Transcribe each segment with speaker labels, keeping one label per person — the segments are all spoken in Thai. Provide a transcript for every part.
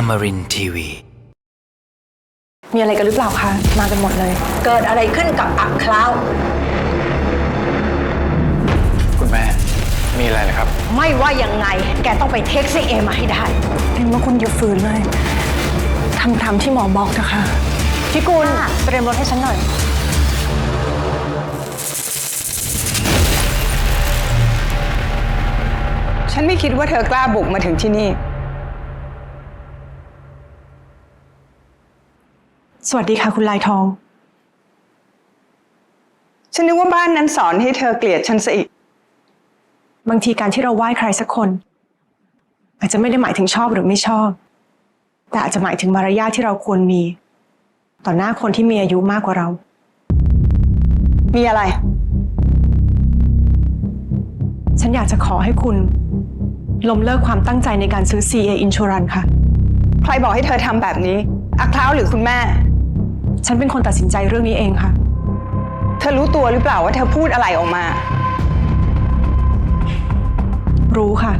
Speaker 1: Amarin Tiwi.
Speaker 2: มีอะไรกันหรือเปล่าคะ มากันหมดเลย
Speaker 3: เกิดอะไรขึ้นกับอักคลาว
Speaker 4: คุณแม่ มีอะไรนะครับ
Speaker 3: ไม่ว่ายังไง แกต้องไปเท็กซี่เอมาให้ได้
Speaker 2: เห็นว่าคุณอย่าฝืนเลยทำตามที่หมอบอกนะคะ พี่กุลเตรียมรถให้ฉันหน่อย
Speaker 5: ฉันไม่คิดว่าเธอกล้าบุกมาถึงที่นี่
Speaker 2: สวัสดีค่ะคุณลายทอง
Speaker 5: ฉันนึกว่าบ้านนั้นสอนให้เธอเกลียดฉันซะอีก
Speaker 2: บางทีการที่เราไหว้ใครสักคน อาจจะไม่ได้หมายถึงชอบหรือไม่ชอบ แต่อาจจะหมายถึงมารยาทที่เราควรมี ต่อหน้าคนที่มีอายุมากกว่าเรา
Speaker 5: มีอะไร
Speaker 2: ฉันอยากจะขอให้คุณล้มเลิกความตั้งใจในการซื้อ CA Insurance ค่ะ
Speaker 5: ใครบอกให้เธอทำแบบนี้อักเท้าหรือคุณแม่
Speaker 2: ฉันเป็นคนตัดสินใจเรื่องนี้เองค่ะ
Speaker 5: เธอรู้ตัวหรือเปล่าว่าเธอพูดอะไรออกมา
Speaker 2: รู้ค่ะ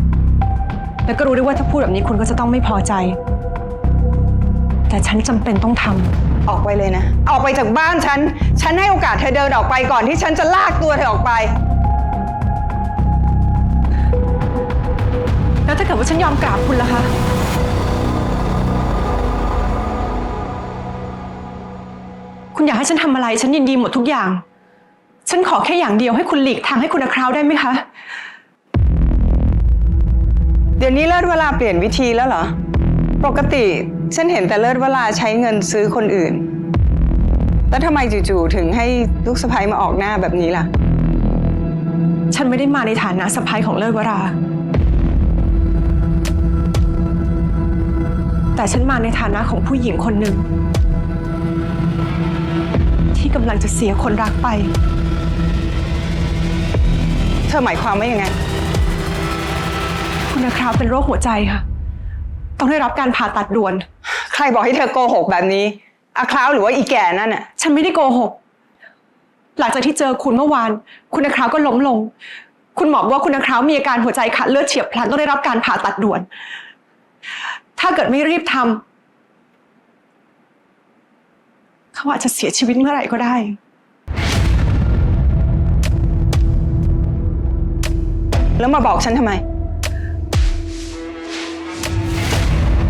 Speaker 2: แล้วก็รู้ด้วยว่าถ้าพูดแบบนี้คุณก็จะต้องไม่พอใจ แต่ฉันจำเป็นต้องทำ
Speaker 5: ออกไปเลยนะ ออกไปจากบ้านฉัน ฉันให้โอกาสเธอเดินออกไปก่อนที่ฉันจะลากตัวเธอออกไป
Speaker 2: แล้วถ้าเกิดว่าฉันยอมกราบคุณล่ะคะ คุณอยากให้ฉันทำอะไร ฉันยินดีหมดทุกอย่าง ฉันขอแค่อย่างเดียวให้คุณหลีกทางให้คุณอาคราวได้ไหมคะ
Speaker 5: เดี๋ยวนี้เลิศเวลาเปลี่ยนวิธีแล้วเหรอ ปกติฉันเห็นแต่เลิศเวลาใช้เงินซื้อคนอื่น แล้วทำไมจู่ๆถึงให้ลูกสะใภ้มาออกหน้าแบบนี้ล่ะ
Speaker 2: ฉันไม่ได้มาในฐานะสะพ้ายของเลิศวรา แต่ฉันมาในฐานะของผู้หญิงคนหนึ่งที่ กำลังจะเสียคนรักไป
Speaker 5: เธอหมายความว่ายังไง
Speaker 2: คุณอาคราวเป็นโรคหัวใจค่ะ ต้องได้รับการผ่าตัดด่วน
Speaker 5: ใครบอกให้เธอโกหกแบบนี้อาคล้าวหรือว่าอีแก่นั่นน่ะ
Speaker 2: ฉันไม่ได้โกหก หลังจากที่เจอคุณเมื่อวาน คุณอาคราวก็ล้มลง คุณหมอบอกว่าคุณอาคราวมีอาการหัวใจขาดเลือดเฉียบพลันต้องได้รับการผ่าตัดด่วน ถ้าเกิดไม่รีบทำ เขาอาจจะเสียชีวิตเมื่อไหร่ก็ได้
Speaker 5: แล้วมาบอกฉันทำไม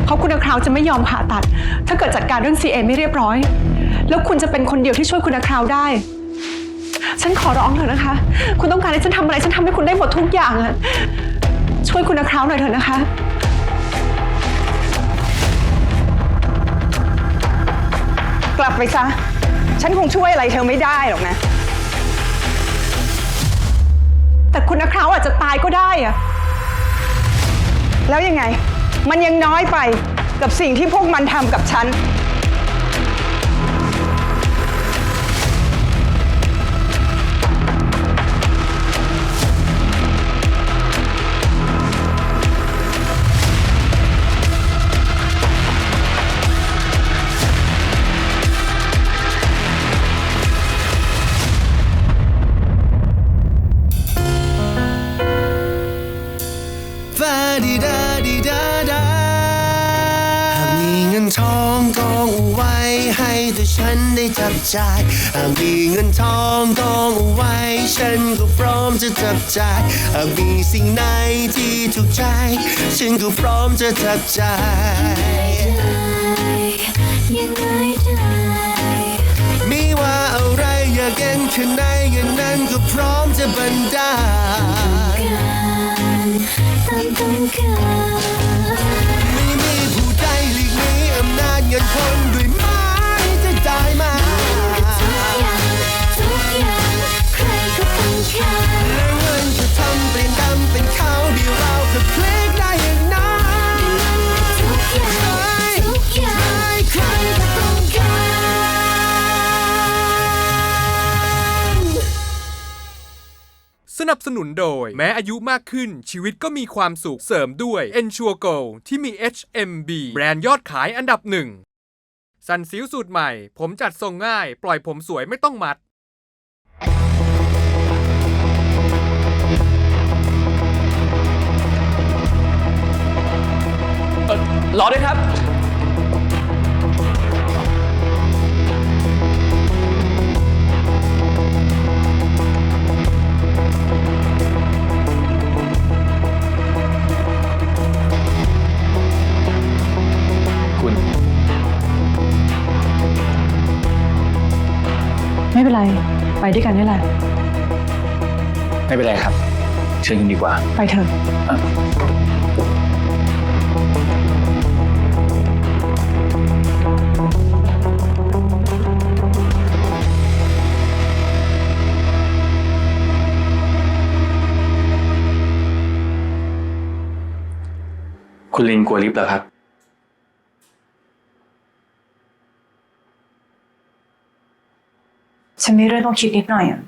Speaker 2: เพราะคุณอาคราวจะไม่ยอมผ่าตัด ถ้าเกิดจัดการเรื่อง CA ไม่เรียบร้อย แล้วคุณจะเป็นคนเดียวที่ช่วยคุณอาคราวได้ ฉันขอร้องเถอะนะคะ คุณต้องการให้ฉันทำอะไร ฉันทำให้คุณได้หมดทุกอย่างอะช่วยคุณอาคราวหน่อยเถอะนะคะ
Speaker 5: กลับไปซะ ฉันคงช่วยอะไรเธอไม่ได้หรอกนะ
Speaker 2: แต่คุณอาคราวอาจจะตายก็ได้อะ
Speaker 5: แล้วยังไง มันยังน้อยไปกับสิ่งที่พวกมันทำกับฉัน
Speaker 6: กองเอาไว้ให้ตัวฉันได้จับจ่ายหากมีเงินทองกองเอาไว้ ฉันก็พร้อมจะจับจ่ายหากมีสิ่งไหนที่ถูกใจ ฉันก็พร้อมจะจับจ่าย
Speaker 7: ยังไงได้
Speaker 6: ไม่ว่าอะไรอยากเห็นแค่ไหนอย่างนั้นก็พร้อมจะบรรดา นั
Speaker 8: บสนุนโดย แม้อายุมากขึ้นชีวิตก็มีความสุขเสริมด้วย Ensure Go ที่มี HMB แบรนด์ยอดขายอันดับหนึ่งสันซิลสูตรใหม่ ผมจัดทรงง่าย ปล่อยผมสวยไม่ต้องมัด
Speaker 4: รอด้วยครับ
Speaker 2: ไรไปด้วยกันนี่แหละ
Speaker 4: ไม่เป็นไรครับ เชิญคุณดีกว่า
Speaker 2: ไปเถอะ
Speaker 4: คุณลินกลัวลิฟต์เหรอครับ
Speaker 1: ฉัน มีเรื่องต้องคิดนิดหน่อยอะ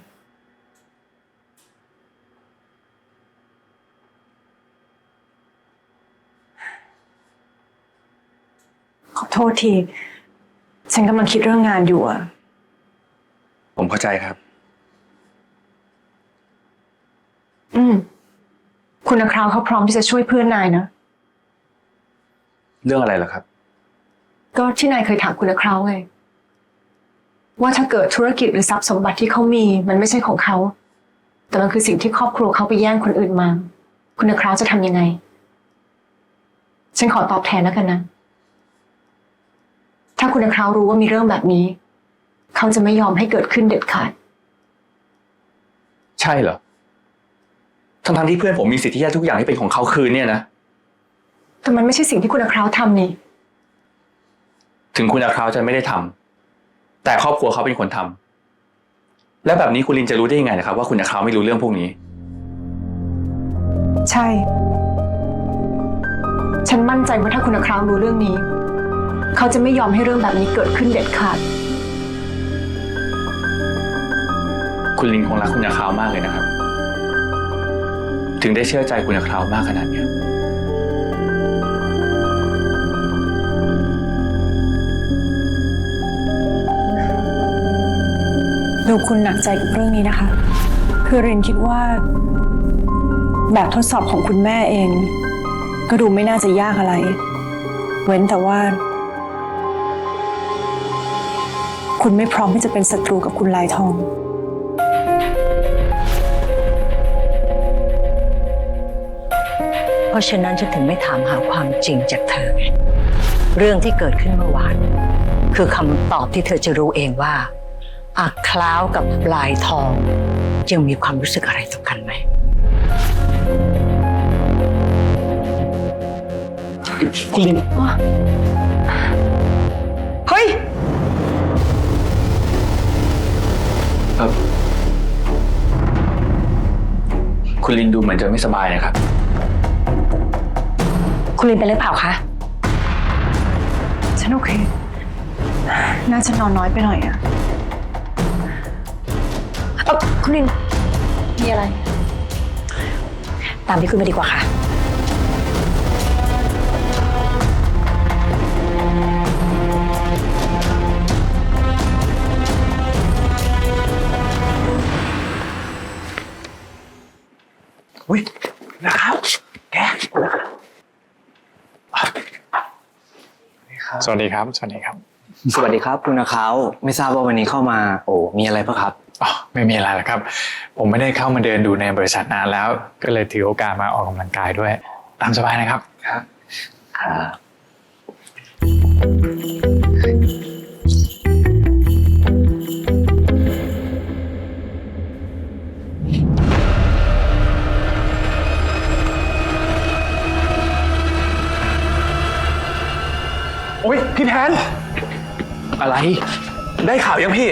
Speaker 1: ขอโทษที ฉันกำลังคิดเรื่องงานอยู่อะ
Speaker 4: ผมเข้าใจครับ
Speaker 2: อืม คุณนักคราวเขาพร้อมที่จะช่วยเพื่อนนายนะ
Speaker 4: เรื่องอะไรเหรอครับ
Speaker 2: ก็ที่นายเคยถามคุณนักคราวไง ว่าถ้าเกิดธุรกิจหรือทรัพย์สมบัติที่เขามี มันไม่ใช่ของเขา แต่มันคือสิ่งที่ครอบครัวเขาไปแย่งคนอื่นมา คุณนักคราวจะทำยังไง ฉันขอตอบแทนแล้วกันนะ ถ้าคุณนักคราวรู้ว่ามีเรื่องแบบนี้ เขาจะไม่ยอมให้เกิดขึ้นเด็ดขาด
Speaker 4: ใช่เหรอ ทั้งๆที่เพื่อนผมมีสิทธิ์ที่จะทุกอย่างที่เป็นของเขาคืนเนี่ยนะ
Speaker 2: แต่มันไม่ใช่สิ่งที่คุณนักคราวทำนี่
Speaker 4: ถึงคุณอาคราวจะไม่ได้ทำ แต่ครอบครัวเขาเป็นคนทำแล้วแบบนี้คุณลินจะรู้ได้ยังไงนะครับ ว่าคุณอาคราวไม่รู้เรื่องพวกนี้
Speaker 2: ใช่ ฉันมั่นใจว่าถ้าคุณนักคราวรู้เรื่องนี้ เขาจะไม่ยอมให้เรื่องแบบนี้เกิดขึ้นเด็ดขาด
Speaker 4: คุณลินคงรักคุณอาคราวมากเลยนะครับ ถึงได้เชื่อใจคุณอาคราวมากขนาดเนี้
Speaker 1: ดูคุณหนักใจกับเรื่องนี้นะคะ คือเรนคิดว่า แบบทดสอบของคุณแม่เอง ก็ดูไม่น่าจะยากอะไร เว้นแต่ว่า คุณไม่พร้อมที่จะเป็นศัตรูกับคุณลายทอง
Speaker 3: เพราะฉะนั้นฉันถึงไม่ถามหาความจริงจากเธอ เรื่องที่เกิดขึ้นเมื่อวาน คือคำตอบที่เธอจะรู้เองว่า อักคล้าวกับปลายทอง ยังมีความรู้สึกอะไรต่อกันไหม
Speaker 4: คุณลิน
Speaker 2: เฮ้ย
Speaker 4: เอ่อคุณลินดูเหมือนจะไม่สบายนะครับ
Speaker 1: คุณลินเป็นหรือเปล่าคะ
Speaker 2: ฉันโอเค น่าจะนอนน้อยไปหน่อยอะ
Speaker 1: เออ คุณลินมีอะไร ตามพี่คุณไปดีกว่าค่ะ
Speaker 4: อุ้ยนะครับแก
Speaker 9: สวัสดีครับ สวัสดีครับ
Speaker 10: สวัสดีครับคุณนาคาวไม่ทราบว่าวันนี้เข้ามา โอ้มีอะไรปะครับ
Speaker 9: อ๋อไม่มีอะไรหรอกครับ ผมไม่ได้เข้ามาเดินดูในบริษัทนานแล้ว ก็เลยถือโอกาสมาออกกำลังกายด้วย ตามสบายนะครับ
Speaker 10: ครับ
Speaker 4: โอ้ยพี่แพนอะไร ได้ข่าวยังพี่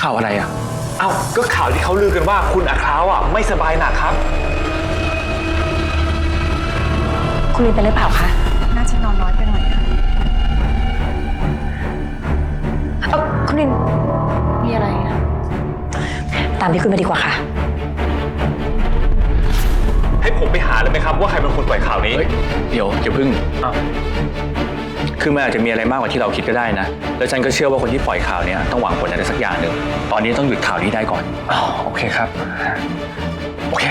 Speaker 4: ข่าวอะไรอะ
Speaker 11: เอ้าก็ข่าวที่เขาลือกันว่าคุณอาคราวอะไม่สบายหนักครับ
Speaker 1: คุณลินเป็นหรือเปล่าคะ
Speaker 2: น่าจะนอนน้อยไปหน่อยอะ
Speaker 1: เออคุณลิน
Speaker 2: มีอะไรอะ
Speaker 1: ตามพี่คุณไปดีกว่าค่ะ
Speaker 11: ให้ผมไปหาเลยไหมครับ ว่าใครเป็นคนปล่อยข่าวนี้
Speaker 4: เฮ้ย เดี๋ยวอย่าพึ่ง
Speaker 11: อ้าว
Speaker 4: คือมันอาจจะมีอะไรมากกว่าที่เราคิดก็ได้นะ แล้วฉันก็เชื่อว่าคนที่ปล่อยข่าวเนี้ยต้องหวังผลอะไรสักอย่างหนึ่ง ตอนนี้ต้องหยุดข่าวนี้ได้ก่อน
Speaker 9: อ๋อโอเคครับ
Speaker 4: โอเค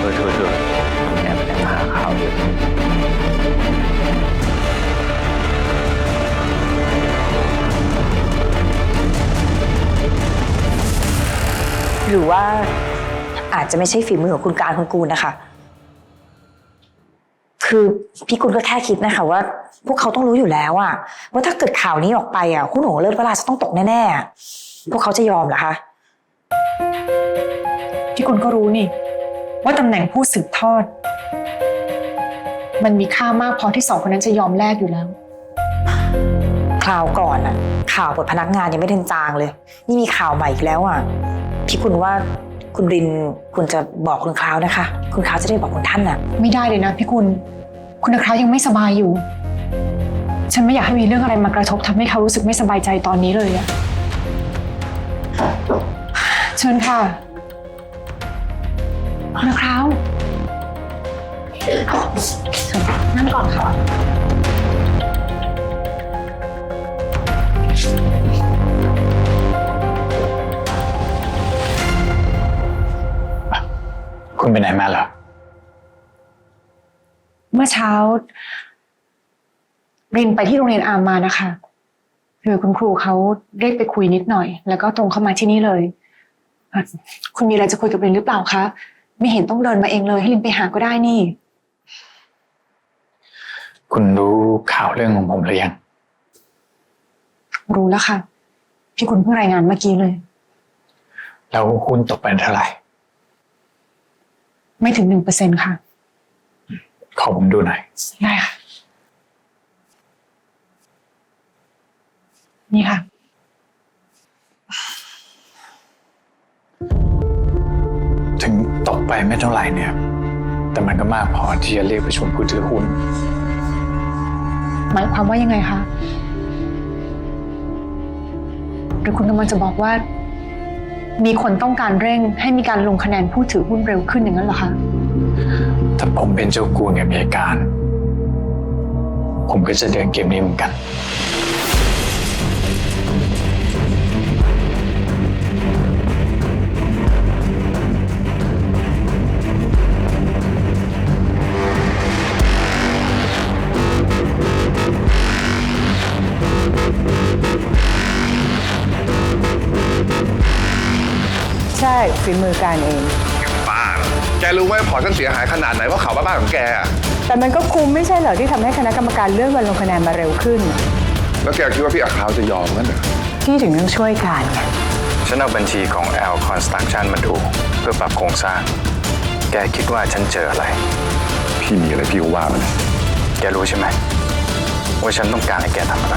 Speaker 4: เออเธอเธอแอบแอบหาข่าวอยู่
Speaker 1: หรือว่าอาจจะไม่ใช่ฝีมือของคุณการคุณกูลนะคะ ค
Speaker 12: คือพี่กุลก็แค่คิดนะคะว่า พวกเขาต้องรู้อยู่แล้วอะว่าถ้าเกิดข่าวนี้ออกไปอะหุ้นของเลิศเวลาจะต้องตกแน่ๆอะพวกเขาจะยอมเหรอคะ
Speaker 2: พี่กุลก็รู้นี่ ว่าตำแหน่งผู้สืบทอด มันมีค่ามากพอที่สองคนนั้นจะยอมแลกอยู่แล้ว
Speaker 12: คราวก่อนอะข่าวบทพนักงานยังไม่ทันจางเลย นี่มีข่าวใหม่อีกแล้วอะพี่คุณว่า คุณรินคุณจะบอกคุณคราวนะคะ คุณคราวจะได้บอกคุณท่านอะ
Speaker 2: ไม่ได้เลยนะพี่กุลคุณคราวยังไม่สบายอยู่ ฉันไม่อยากให้มีเรื่องอะไรมากระทบทำให้เขารู้สึกไม่สบายใจตอนนี้เลยอะเชิญค่ะคุณคราวเชิญนั่งก่อนค่ะ
Speaker 9: คุณไปไหนมาเหรอ
Speaker 2: เมื่อเช้า รินไปที่โรงเรียนอามมานะคะ คือคุณครูเขาเรียกไปคุยนิดหน่อย แล้วก็ตรงเข้ามาที่นี่เลยเอ่อคุณมีอะไรจะคุยกับรินหรือเปล่าคะ ไม่เห็นต้องเดินมาเองเลย ให้รินไปหาก็ได้นี่
Speaker 9: คุณรู้ข่าวเรื่องของผมหรือยัง
Speaker 2: รู้แล้วค่ะ พี่คุณเพิ่งรายงานเมื่อกี้เลย
Speaker 9: แล้วหุ้นตกไปเท่าไหร่
Speaker 2: ไม่ถึงหนึ่งเปอร์เซ็นค่ะ
Speaker 9: ขอผมดูหน่อย
Speaker 2: ได้ค่ะ นี่ค่ะ
Speaker 9: ถึงตกไปไม่เท่าไหร่เนี่ย แต่มันก็มากพอที่จะเรียกประชุมผู้ถือหุ้น
Speaker 2: หมายความว่ายังไงคะ หรือคุณกำลังจะบอกว่า มีคนต้องการเร่งให้มีการลงคะแนนผู้ถือหุ้นเร็วขึ้นอย่างนั้นเหรอคะ
Speaker 9: ถ้าผมเป็นเจ้ากูงกับอเมริการผมก็จะเดินเกมนี้เหมือนกัน
Speaker 13: ฝีมือการเอง
Speaker 11: ป้าแกรู้ไหมพอร์ตฉันเสียหายขนาดไหนว่าข่าวบ้าๆของแกอะ
Speaker 13: แต่มันก็คุ้มไม่ใช่เหรอที่ทำให้คณะกรรมการเลื่อนวันลงคะแนนมาเร็วขึ้น
Speaker 11: แล้วแกคิดว่าพี่อัคราวจะยอมงั้นเหรอ
Speaker 13: ที่ถึงต้องช่วยการไง
Speaker 9: ฉันเอาบัญชีของ L Construction มาดู เพื่อปรับโครงสร้าง แกคิดว่าฉันเจออะไร
Speaker 11: พี่มีอะไรพี่ก็ว่ามัน
Speaker 9: แกรู้ใช่ไหมว่าฉันต้องการให้แกทำอะไร